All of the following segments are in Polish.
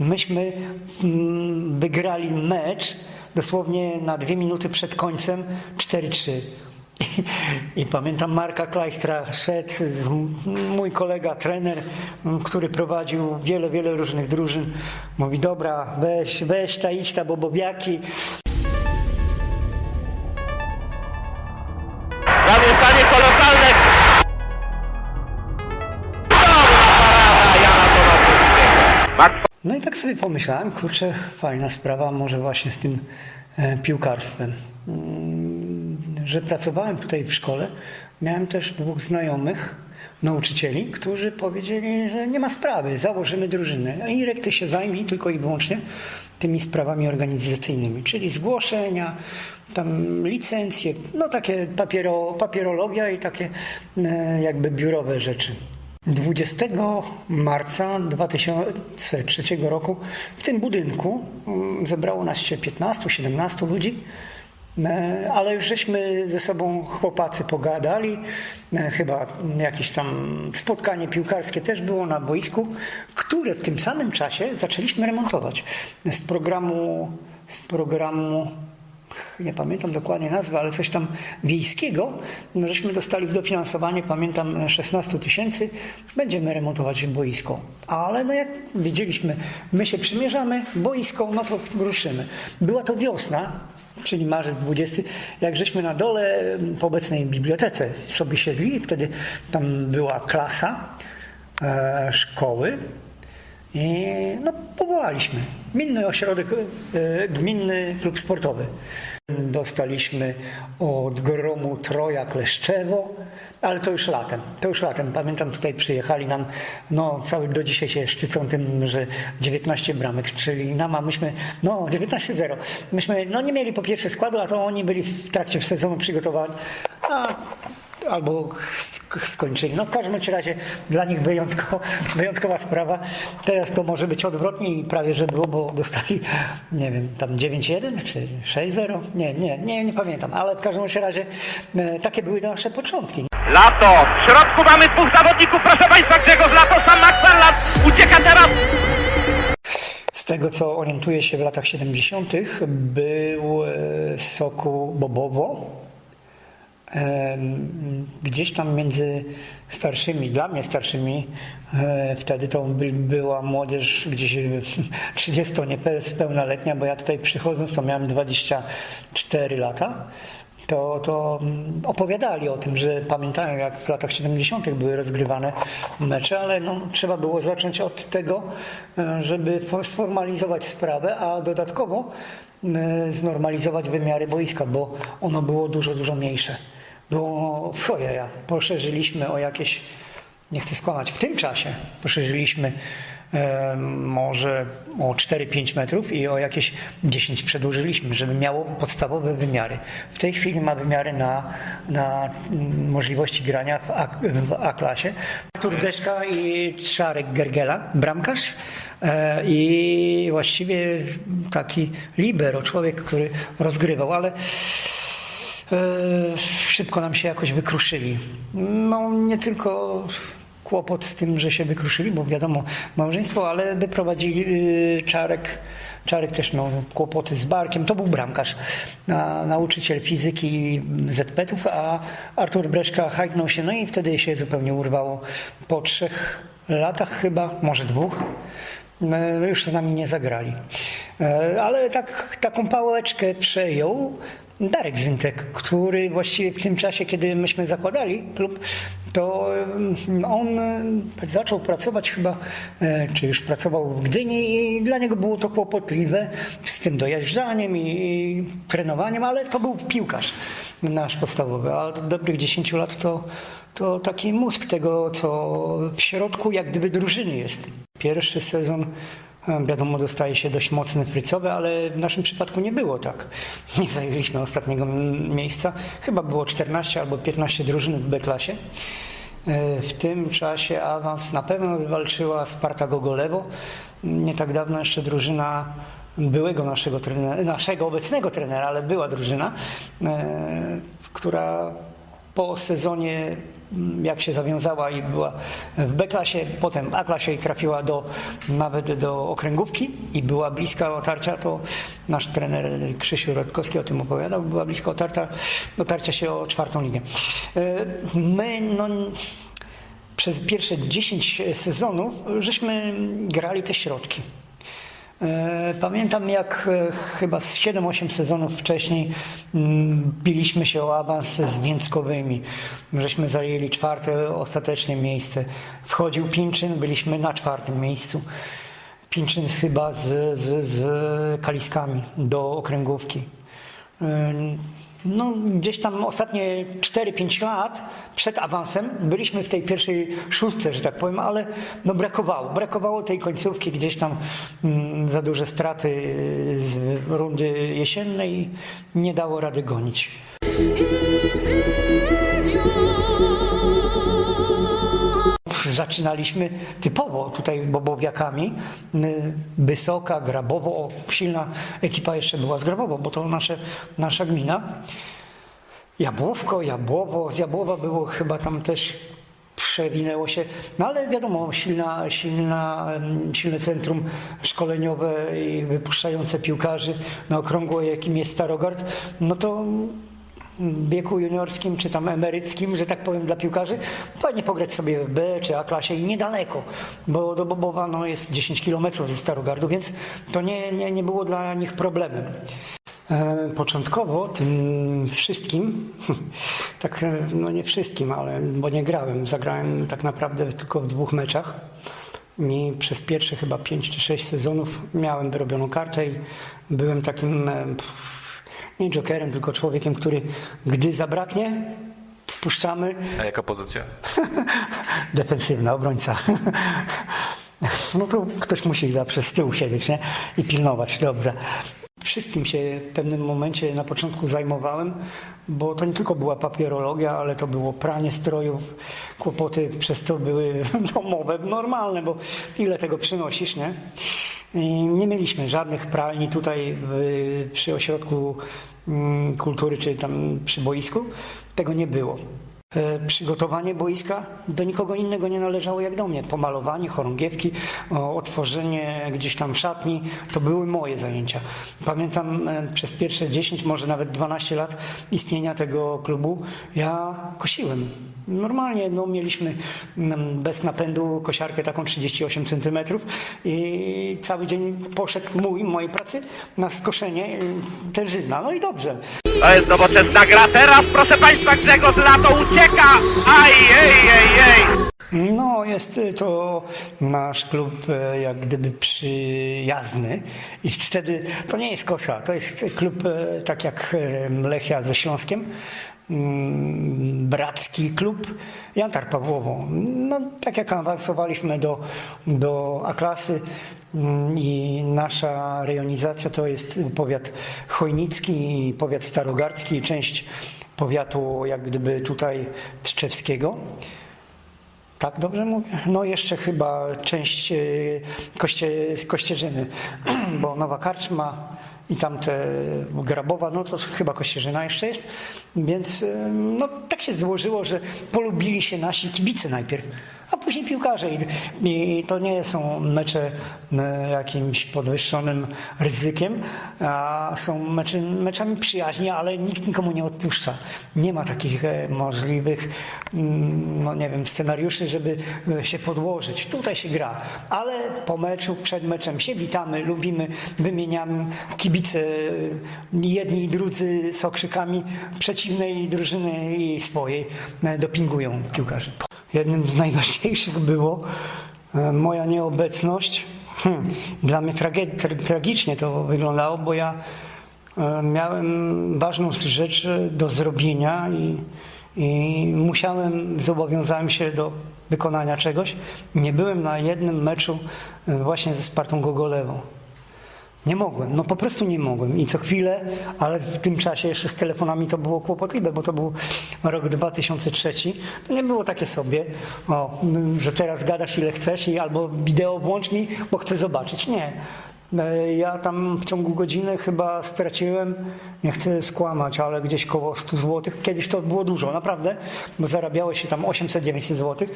Myśmy mm, wygrali mecz dosłownie na dwie minuty przed końcem 4-3. I, I pamiętam Marka Klajstra, szedł mój kolega, trener, który prowadził wiele, wiele różnych drużyn. Mówi, dobra, weź, weź ta, idź ta, bo bobiaki. Zamieszanie kolosalne. Max No i tak sobie pomyślałem, kurczę, fajna sprawa, może właśnie z tym e, piłkarstwem. Mm, Że pracowałem tutaj w szkole, miałem też dwóch znajomych, nauczycieli, którzy powiedzieli, że nie ma sprawy, założymy drużynę. A Irek, ty się zajmij tylko i wyłącznie tymi sprawami organizacyjnymi, czyli zgłoszenia, tam licencje, no takie papiero, papierologia i takie e, jakby biurowe rzeczy. 20 marca 2003 roku w tym budynku mm, zebrało nas się 15-17 ludzi, E, ale już żeśmy ze sobą chłopacy pogadali. E, Chyba jakieś tam spotkanie piłkarskie też było na boisku, które w tym samym czasie zaczęliśmy remontować. Z programu, z programu nie pamiętam dokładnie nazwy, ale coś tam wiejskiego, no, żeśmy dostali dofinansowanie, pamiętam 16 tysięcy, będziemy remontować boisko. Ale no jak widzieliśmy, my się przymierzamy, boisko, no to ruszymy. Była to wiosna, czyli marzec 20, jak żeśmy na dole po obecnej bibliotece sobie siedli, wtedy tam była klasa e, szkoły, i no, powołaliśmy. Gminny ośrodek, e, gminny klub sportowy. Dostaliśmy od gromu Troja Kleszczewo, ale to już latem. To już latem. Pamiętam tutaj przyjechali nam, no cały do dzisiaj się szczycą tym, że 19 bramek strzelili nam, a myśmy, no 19-0. Myśmy, no nie mieli po pierwsze składu, a to oni byli w trakcie sezonu przygotowani. A albo sk- skończyli. No w każdym razie dla nich wyjątkowa sprawa. Teraz to może być odwrotnie i prawie, że było, bo dostali, nie wiem, tam 9-1 czy 6-0? Nie, nie, nie, nie pamiętam, ale w każdym razie e, takie były nasze początki. Lato. W środku mamy dwóch zawodników. Proszę Państwa, Grzegorz Lato, sam Maxallat. Ucieka teraz. Z tego co orientuję się w latach 70. był e, Soku Bobowo. Gdzieś tam między starszymi, dla mnie starszymi, e, wtedy to by, była młodzież gdzieś 30 niespełnaletnia, bo ja tutaj przychodząc to miałem 24 lata. To, to mm, opowiadali o tym, że pamiętają jak w latach 70. były rozgrywane mecze, ale no, trzeba było zacząć od tego, e, żeby fo- sformalizować sprawę, a dodatkowo e, znormalizować wymiary boiska, bo ono było dużo, dużo mniejsze. Było, ojeja, poszerzyliśmy o jakieś, nie chcę skłamać, w tym czasie poszerzyliśmy e, może o 4-5 metrów i o jakieś 10 przedłużyliśmy, żeby miało podstawowe wymiary. W tej chwili ma wymiary na, na możliwości grania w A, w. Artur Deszka i Czarek Gergela, bramkarz e, i właściwie taki libero, człowiek, który rozgrywał, ale szybko nam się jakoś wykruszyli. No nie tylko kłopot z tym, że się wykruszyli, bo wiadomo, małżeństwo, ale wyprowadzili y, Czarek. Czarek też miał kłopoty z barkiem. To był bramkarz, na, nauczyciel fizyki ZP-ów, a Artur Breszka hajknął się, no i wtedy się zupełnie urwało. Po trzech latach chyba, może dwóch, e, już z nami nie zagrali. E, Ale tak, taką pałeczkę przejął Darek Zyntek, który właściwie w tym czasie, kiedy myśmy zakładali klub, to mm, on e, zaczął pracować chyba, e, czy już pracował w Gdyni i dla niego było to kłopotliwe z tym dojeżdżaniem i, trenowaniem, ale to był piłkarz nasz podstawowy, a od dobrych 10 lat to, to taki mózg tego, co w środku jak gdyby drużyny jest. Pierwszy sezon Wiadomo, dostaje się dość mocne frycowe, ale w naszym przypadku nie było tak. Nie zajęliśmy ostatniego miejsca. Chyba było 14 albo 15 drużyn w B-klasie. E, W tym czasie awans na pewno wywalczyła Sparta Gogolewo. Nie tak dawno jeszcze drużyna byłego naszego trenera, naszego obecnego trenera, ale była drużyna, e, która po sezonie mm, jak się zawiązała i była w B-klasie, potem w A-klasie i trafiła do, nawet do okręgówki i była bliska otarcia, to nasz trener Krzysiu Rodkowski o tym opowiadał, była bliska otarcia, otarcia się o czwartą ligę. E, My, no, przez pierwsze 10 sezonów żeśmy grali te środki. E, Pamiętam jak e, chyba z 7-8 sezonów wcześniej mm, biliśmy się o awans z Więckowymi. Żeśmy zajęli czwarte ostatecznie miejsce. Wchodził Pinczyn, byliśmy na czwartym miejscu. Pinczyn chyba z, z, z Kaliskami do okręgówki. No, gdzieś tam ostatnie 4-5 lat przed awansem byliśmy w tej pierwszej szóstce, że tak powiem, ale no brakowało. Brakowało tej końcówki, gdzieś tam mm, za duże straty y, z rundy jesiennej nie dało rady gonić. Zaczynaliśmy typowo tutaj bobowiakami. Wysoka, Grabowo, silna ekipa jeszcze była z Grabowo, bo to nasze, nasza gmina. Jabłówko, Jabłowo, z Jabłowa było chyba tam też przewinęło się, no ale wiadomo, silna, silna, silne centrum szkoleniowe i wypuszczające piłkarzy na okrągło, jakim jest Starogard, no to wieku juniorskim czy tam emeryckim, że tak powiem, dla piłkarzy, fajnie pograć sobie w B czy A klasie i niedaleko, bo do Bobowa no, jest 10 km ze Starogardu, więc to nie, nie, nie było dla nich problemem. E, Początkowo tym wszystkim, tak e, no nie wszystkim, ale bo nie grałem, zagrałem tak naprawdę tylko w dwóch meczach. I przez pierwsze chyba 5 czy 6 sezonów miałem wyrobioną kartę i byłem takim e, nie jokerem, tylko człowiekiem, który gdy zabraknie, wpuszczamy A jaka pozycja? defensywna obrońca. No to ktoś musi zawsze z tyłu siedzieć nie? i pilnować, dobra. Wszystkim się w pewnym momencie na początku zajmowałem, bo to nie tylko była papierologia, ale to było pranie strojów, kłopoty przez to były domowe, normalne, bo ile tego przynosisz, nie? Nie mieliśmy żadnych pralni tutaj w, przy ośrodku mm, kultury, czy tam przy boisku. Tego nie było. E, Przygotowanie boiska do nikogo innego nie należało jak do mnie. Pomalowanie, chorągiewki, otworzenie gdzieś tam szatni, to były moje zajęcia. Pamiętam e, przez pierwsze 10, może nawet 12 lat istnienia tego klubu, ja kosiłem. Normalnie no, mieliśmy mm, bez napędu kosiarkę taką 38 cm i cały dzień poszedł mój, mojej pracy na skoszenie y, tężyzna. No i dobrze. To jest nowoczesna gra. Teraz, proszę Państwa, Grzegorz Lato ucieka. Aj, ej, ej, ej. No, jest to nasz klub e, jak gdyby przyjazny i wtedy to nie jest kosza, to jest klub e, tak jak e, Lechia ze Śląskiem, bracki klub Jantar Pawłowo. No, tak jak awansowaliśmy do, do A-klasy mm, i nasza rejonizacja to jest powiat chojnicki i powiat starogardzki, część powiatu jak gdyby tutaj Tczewskiego. Tak dobrze mówię? No jeszcze chyba część e, koście, Kościerzyny, bo Nowa Karczma i tamte Grabowa, no to chyba Kościerzyna jeszcze jest. Więc e, no, tak się złożyło, że polubili się nasi kibice najpierw, a później piłkarze. I, i to nie są mecze e, jakimś podwyższonym ryzykiem, a są meczami przyjaźni, ale nikt nikomu nie odpuszcza. Nie ma takich e, możliwych, mm, no nie wiem, scenariuszy, żeby się podłożyć. Tutaj się gra, ale po meczu, przed meczem się witamy, lubimy, wymieniamy. Kibice jedni i drudzy z okrzykami przeciwnej drużyny i swojej e, dopingują piłkarzy. Jednym z najważniejszych było e, moja nieobecność. Hmm. Dla mnie trage- tra- tragicznie to wyglądało, bo ja e, miałem ważną rzecz do zrobienia i, i musiałem, zobowiązałem się do wykonania czegoś. Nie byłem na jednym meczu właśnie ze Spartą Gogolewą. Nie mogłem, no po prostu nie mogłem. I co chwilę, ale w tym czasie jeszcze z telefonami to było kłopotliwe, bo to był rok 2003. To nie było takie sobie, o, że teraz gadasz ile chcesz i albo wideo włącz mi, bo chcę zobaczyć. Nie. E, Ja tam w ciągu godziny chyba straciłem, nie chcę skłamać, ale gdzieś koło 100 zł. Kiedyś to było dużo, naprawdę, bo zarabiało się tam 800-900 zł.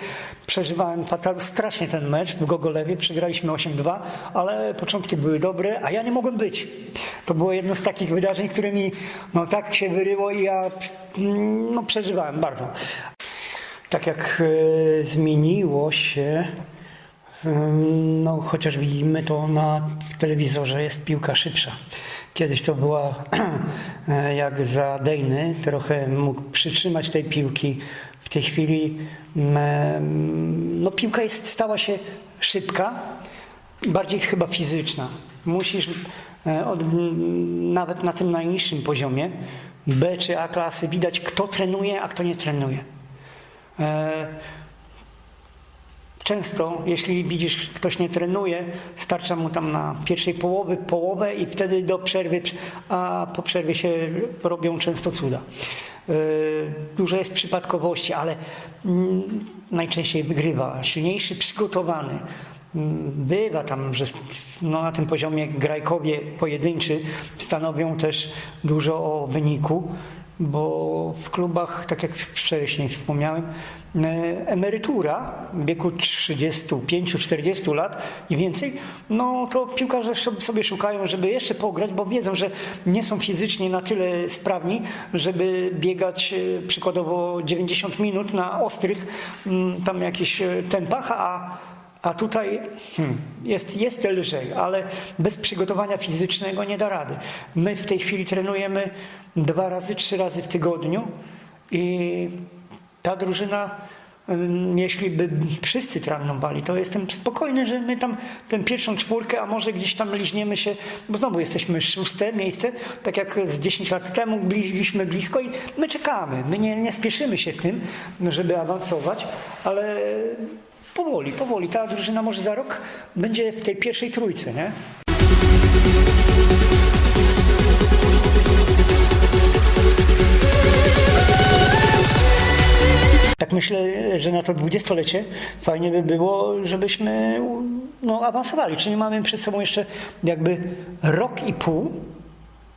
Przeżywałem strasznie ten mecz w Gogolewie, przegraliśmy 8-2, ale początki były dobre, a ja nie mogłem być. To było jedno z takich wydarzeń, które mi no, tak się wyryło i ja no, przeżywałem bardzo. Tak jak e, zmieniło się No, chociaż widzimy to na w telewizorze, jest piłka szybsza. Kiedyś to była e, jak za Dejny, trochę mógł przytrzymać tej piłki. W tej chwili no, piłka jest, stała się szybka bardziej chyba fizyczna. Musisz e, od, nawet na tym najniższym poziomie B czy A klasy widać, kto trenuje, a kto nie trenuje. E, Często, jeśli widzisz, ktoś nie trenuje, starcza mu tam na pierwszej połowy, połowę i wtedy do przerwy, a po przerwie się robią często cuda. Yy, Dużo jest przypadkowości, ale mm, najczęściej wygrywa silniejszy, przygotowany. Mm, Bywa tam, że no, na tym poziomie grajkowie pojedynczy stanowią też dużo o wyniku bo w klubach, tak jak wcześniej wspomniałem, e, emerytura w wieku 35-40 lat i więcej, no to piłkarze sobie- szukają, żeby jeszcze pograć, bo wiedzą, że nie są fizycznie na tyle sprawni, żeby biegać e, przykładowo 90 minut na ostrych mm, tam jakichś e, tempach, a a tutaj hmm, jest, jest lżej, ale bez przygotowania fizycznego nie da rady. My w tej chwili trenujemy dwa razy, trzy razy w tygodniu i ta drużyna, ym, jeśli by wszyscy trenowali, to jestem spokojny, że my tam tę pierwszą czwórkę, a może gdzieś tam liźniemy się, bo znowu jesteśmy szóste miejsce, tak jak z 10 lat temu byliśmy blisko i my czekamy. My nie, nie spieszymy się z tym, żeby awansować, ale powoli, powoli. Ta drużyna może za rok będzie w tej pierwszej trójce, nie? Tak myślę, że na to dwudziestolecie fajnie by było, żebyśmy no, awansowali. Czyli mamy przed sobą jeszcze jakby rok i pół,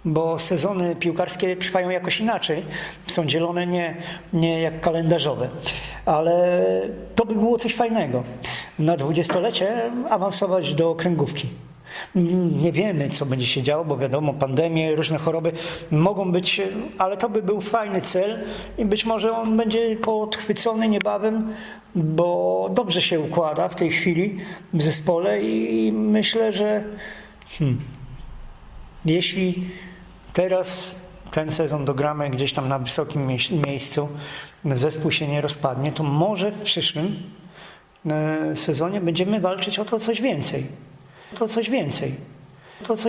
bo sezony piłkarskie trwają jakoś inaczej. Są dzielone nie, nie jak kalendarzowe. Ale to by było coś fajnego. Na dwudziestolecie awansować do kręgówki. Nie wiemy, co będzie się działo, bo wiadomo, pandemie, różne choroby mogą być, ale to by był fajny cel i być może on będzie podchwycony niebawem, bo dobrze się układa w tej chwili w zespole i myślę, że hmm, jeśli teraz ten sezon dogramy gdzieś tam na wysokim mie- miejscu, zespół się nie rozpadnie, to może w przyszłym e, sezonie będziemy walczyć o to coś więcej. To coś więcej. To coś